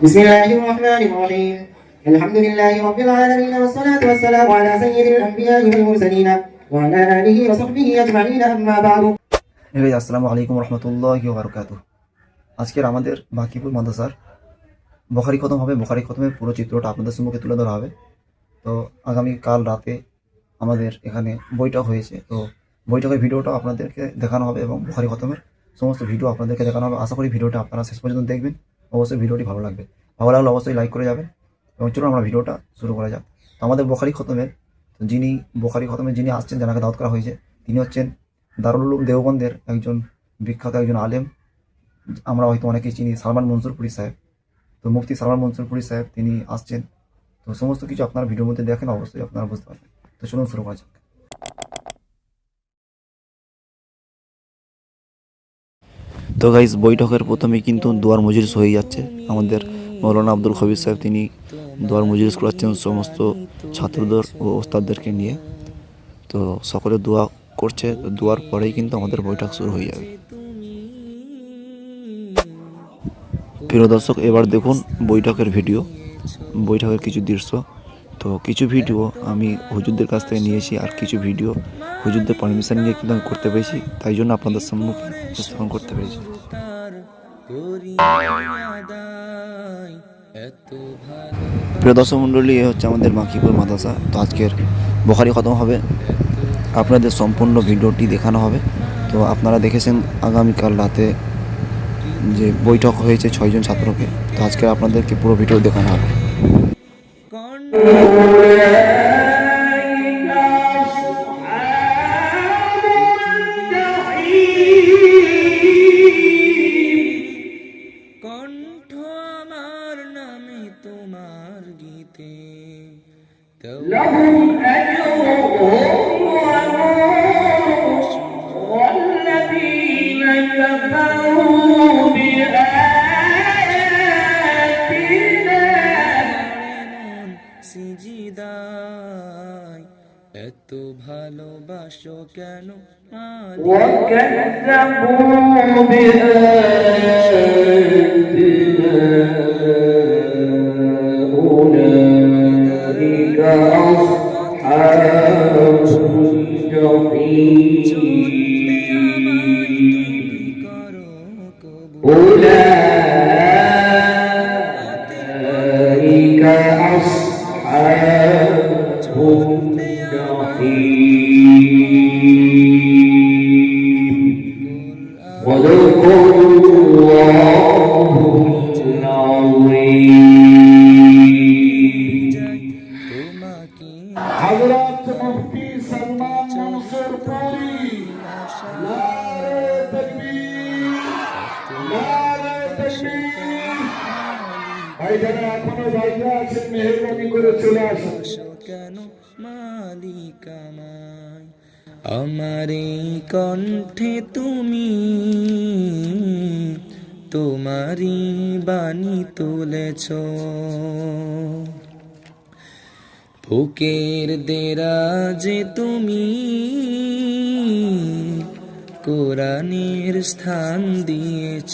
بسم الله الرحمن الرحيم الحمد لله رب العالمين والصلاة والسلام على سيد الأنبياء والمرسلين وعلى آله وصحبه أجمعين أما بعد এই আসসালামু আলাইকুম রহমতুল্লাহ বারকাত আজকের আমাদের বাকিপুর মাদ্রাসার বখারি খতম হবে বখারি খতমের পুরো চিত্রটা আপনাদের সম্মুখে তুলে ধরা হবে তো আগামী কাল রাতে আমাদের এখানে বৈঠক হয়েছে তো বৈঠকের ভিডিওটা আপনাদেরকে দেখানো হবে এবং বখারি খতমের সমস্ত ভিডিও আপনাদেরকে দেখানো হবে আশা করি ভিডিওটা আপনারা শেষ পর্যন্ত দেখবেন অবশ্যই ভিডিওটি ভালো লাগবে। ভালো লাগলে অবশ্যই লাইক করে যাবেন। এবং চলুন আমরা ভিডিওটা শুরু করা যাক। আমাদের বখারি খতমের যিনি বখারি খতমের যিনি আসছেন যাকে দাওয়াত করা হয়েছে, তিনি হচ্ছেন দারুল দেওবন্দের একজন বিখ্যাত একজন আলেম। আমরা হয়তো অনেকেই চিনি, সালমান মনসুরপুরি সাহেব। তো মুফতি সালমান মনসুরপুরি সাহেব তিনি আসছেন। তো সমস্ত কিছু আপনার ভিডিওর মধ্যে দেখেন, অবশ্যই আপনারা বুঝতে পারবেন। তো চলুন শুরু করা যাক। তো গাইজ বৈঠকের প্রথমে কিন্তু দুয়ার মজলিস হয়ে যাচ্ছে। আমাদের মৌলানা আব্দুল খবির সাহেব, তিনি দুয়ার মজলিস করাচ্ছেন সমস্ত ছাত্রদের ও ওস্তাদদেরকে নিয়ে। তো সকলে দোয়া করছে দোয়ার পরেই কিন্তু আমাদের বৈঠক শুরু হয়ে যাবে। প্রিয় দর্শক, এবার দেখুন বৈঠকের ভিডিও, বৈঠকের কিছু দৃশ্য। তো কিছু ভিডিও আমি হুজুরদের কাছ থেকে নিয়েছি, আর কিছু ভিডিও হুজুরদের পারমিশন নিয়ে কিন্তু আমি করতে পেরেছি। তাই জন্য আপনাদের সম্মুখে উপস্থাপন করতে পেরেছি। প্রিয় দর্শক মণ্ডলী, এ হচ্ছে আমাদের মাকিপুর মাদ্রাসা। তো আজকের বখারি খতম হবে। আপনাদের সম্পূর্ণ ভিডিওটি দেখানো হবে। তো আপনারা দেখেছেন আগামীকাল রাতে যে বৈঠক হয়েছে ছয়জন ছাত্রকে। তো আজকে আপনাদেরকে পুরো ভিডিও দেখানো হবে। لهم أجرهم والذين كفروا بآياتنا মন সিজিদায় এত ভালোবাসো কেন মালিক? وكذبوا بآياتنا أولئك أصحاب الجحيم যারা এখনও আছেন মেহরবানি করে চলে আসুন কেন আমার এই কণ্ঠে তুমি, তোমারই বাণী তুলেছ। বুকের দেরাজে তুমি, কোরআনের স্থান দিয়েছ।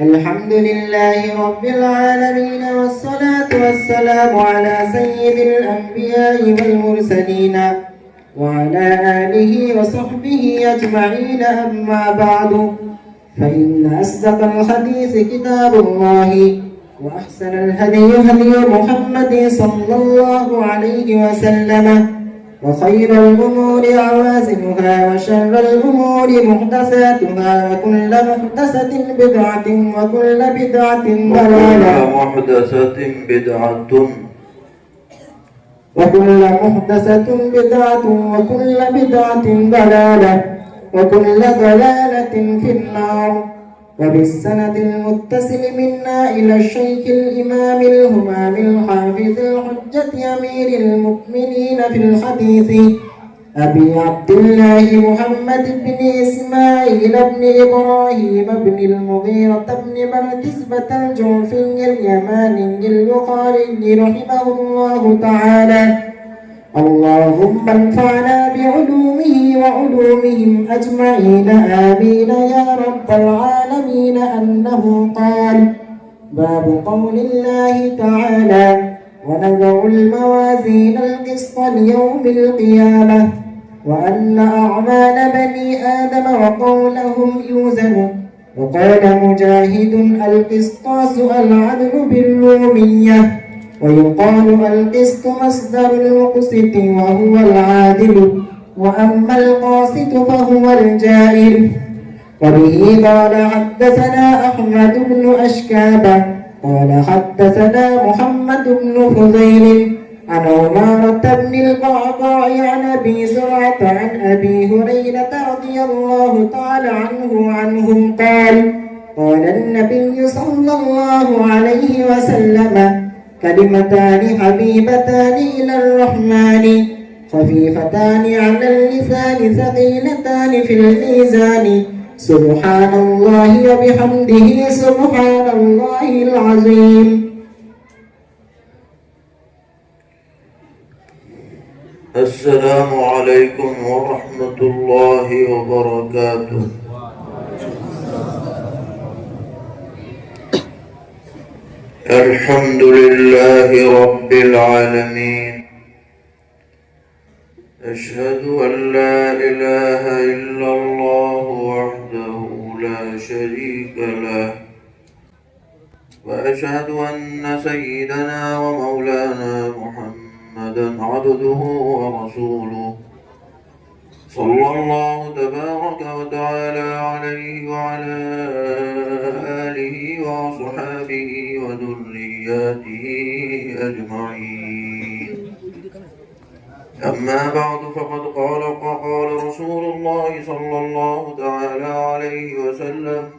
الحمد لله رب العالمين والصلاة والسلام على سيد الأنبياء والمرسلين وعلى آله وصحبه أجمعين أما بعد فإن أصدق الحديث كتاب الله وأحسن الهدي هدي محمد صلى الله عليه وسلم. وخير الأمور عوازمها وشر الأمور محدثاتها وكل محدثة بدعة وكل بدعة ضلالة. وكل محدثة بدعة. وكل محدثة بدعة وكل بدعة ضلالة وكل ضلالة في النار. وبالسند المتصل منا إلى الشيخ الإمام الهمام الحافظ الحجة أمير المؤمنين في الحديث أبي عبد الله محمد بن إسماعيل بن إبراهيم بن المغيرة بن بردزبة الجوفي اليماني البخاري رحمه الله تعالى. اللهم انفعنا بعلومه وعلومهم أجمعين آمين يا رب العالمين أنه قال باب قول الله تعالى ونضع الموازين القسط ليوم القيامة وأن أعمال بني آدم وقولهم يوزن. وقال مجاهد القسطاس العدل بالرومية. ويقال القسط مصدر المقسط وهو العادل وأما القاسط فهو الجائر وبه قال حدثنا أحمد بن أشكاب قال حدثنا محمد بن فضيل عن عمارة بن القعقاع عن أبي زرعة عن أبي هريرة رضي الله تعالى عنه عنهم قال قال النبي صلى الله عليه وسلم كلمتان حبيبتان إلى الرحمن خفيفتان على اللسان ثقيلتان في الميزان. سبحان الله وبحمده سبحان الله العظيم. السلام عليكم ورحمة الله وبركاته. الحمد لله رب العالمين. أشهد أن لا إله إلا الله وحده لا شريك له. وأشهد أن سيدنا ومولانا محمدا عبده ورسوله. صلى الله تبارك وتعالى عليه وعلى آله وصحابه وذرياته أجمعين. أما بعد فقد قال قال رسول الله صلى الله تعالى عليه وسلم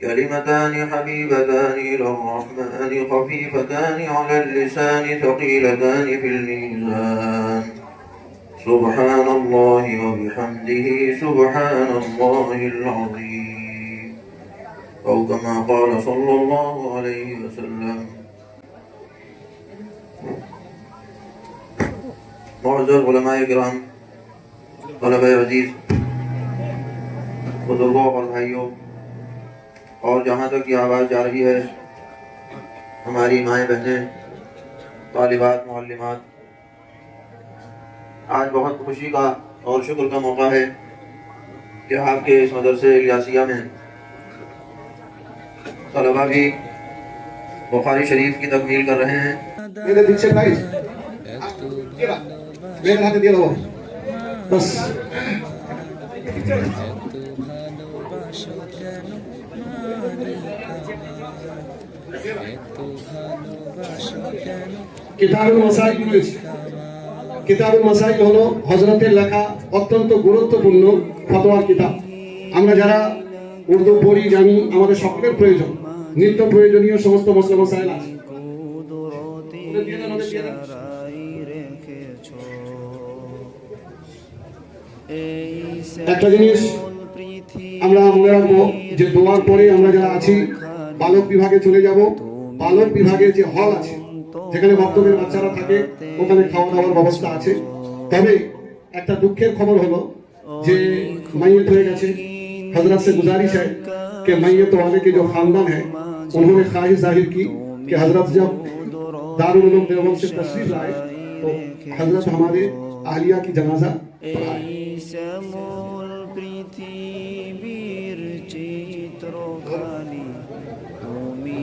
كلمتان حبيبتان إلى الرحمن خفيفتان على اللسان ثقيلتان في الميزان. سبحان الله وبحمده سبحان الله العظيم. أو كما قال صلى الله عليه وسلم मोज़रमाम वजीज़ बुज़ुर्गों और भाइयों और जहाँ तक ये आवाज़ जा रही है हमारी माएँ बहनें तालिबात मौलमात आज बहुत खुशी का और शुक्र का मौका है कि आपके इस मदरसे इलियासिया में तलबा भी बुखारी शरीफ की तकमील कर रहे हैं মেয়ের হাতে দিয়ে দেবো। হলো হজরতের লেখা অত্যন্ত গুরুত্বপূর্ণ কিতাব। আমরা যারা উর্দু পড়ি জানি, আমাদের সকলের প্রয়োজন। নিত্য প্রয়োজনীয় সমস্ত মশলা মশাইল আছে। একটা জিনিস আমরা মনে রাখবো যে দোয়ার পরে আমরা যারা আছি বালক বিভাগে চলে যাব বালক বিভাগের যে হল আছে যেখানে বক্তব্যের বাচ্চারা থাকে ওখানে খাওয়া দাওয়ার ব্যবস্থা আছে তবে একটা দুঃখের খবর হলো যে मैयत হয়ে গেছে हजरत से गुजारिश है कि मैयत वाले के जो खानदान है उन्होंने ख्वाहिश जाहिर की कि हजरत जब दारुल उलूम देवबंद से तशरीफ लाए तो हजरत हमारे आहलिया की जनाजा पढ़ाए শ্যামল পৃথিবীর চিত্র চিত্রখানি তুমি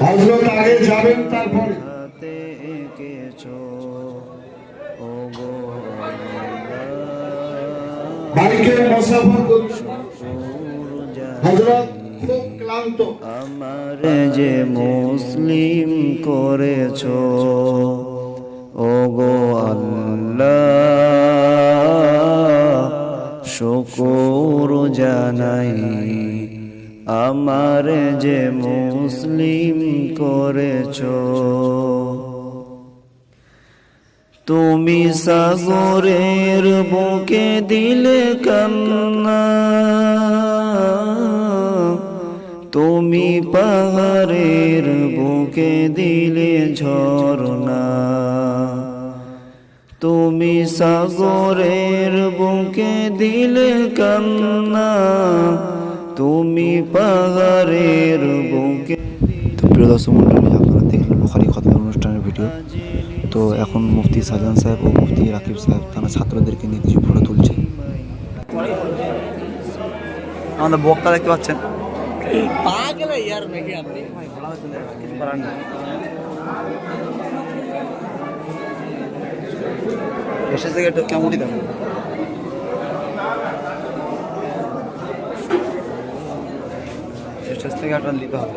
হজরত আগে যাবেন তারপরে। নিপাতে এঁকেছ ও গো বাইকে মুসাফর করুন হজরত আমার যে মুসলিম করেছ ও গো আল্লাহ। শুকুর জানাই, আমার যে মুসলিম করেছ। তুমি সাগরের বুকে দিলে কান্না, তুমি পাহাড়ের বুকে দিলে ঝরনা তুমি সাগরের বুকে দিলে কান্না তুমি পাহাড়ের বুকে তো প্রিয় দর্শক মণ্ডলী আপনারা দেখলেন বুখারি খতমের অনুষ্ঠানের ভিডিও। তো এখন মুফতি সাজান সাহেব ও মুফতি রাকিব সাহেব তারা ছাত্রদেরকে নিয়ে কিছু ফটো তুলছে। আমাদের বক্তা দেখতে পাচ্ছেন? কেমন উঠি দেখো? স্টেজ থেকে একটা নিতে হবে।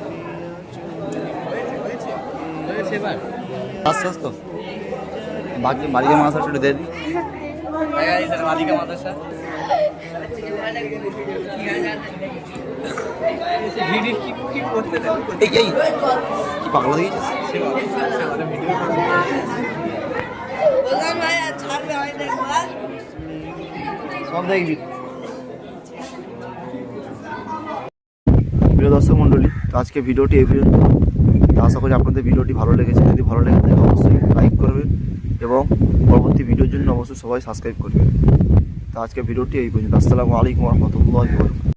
আস্তে আস্তে। বাকি বাড়িকে মাছ একটু দিয়ে দিই কি পাগল দেখেছিস সব দেখবি। প্রিয় দর্শক মণ্ডলী আজকে ভিডিওটি এই পর্যন্ত। আশা করি আপনাদের ভিডিওটি ভালো লেগেছে। যদি ভালো লেগে থাকে অবশ্যই লাইক করবেন এবং পরবর্তী ভিডিওর জন্য অবশ্যই সবাই সাবস্ক্রাইব করবেন। তো আজকে ভিডিওটি এই পর্যন্ত। আসসালামু আলাইকুম রহমতুল্লাহ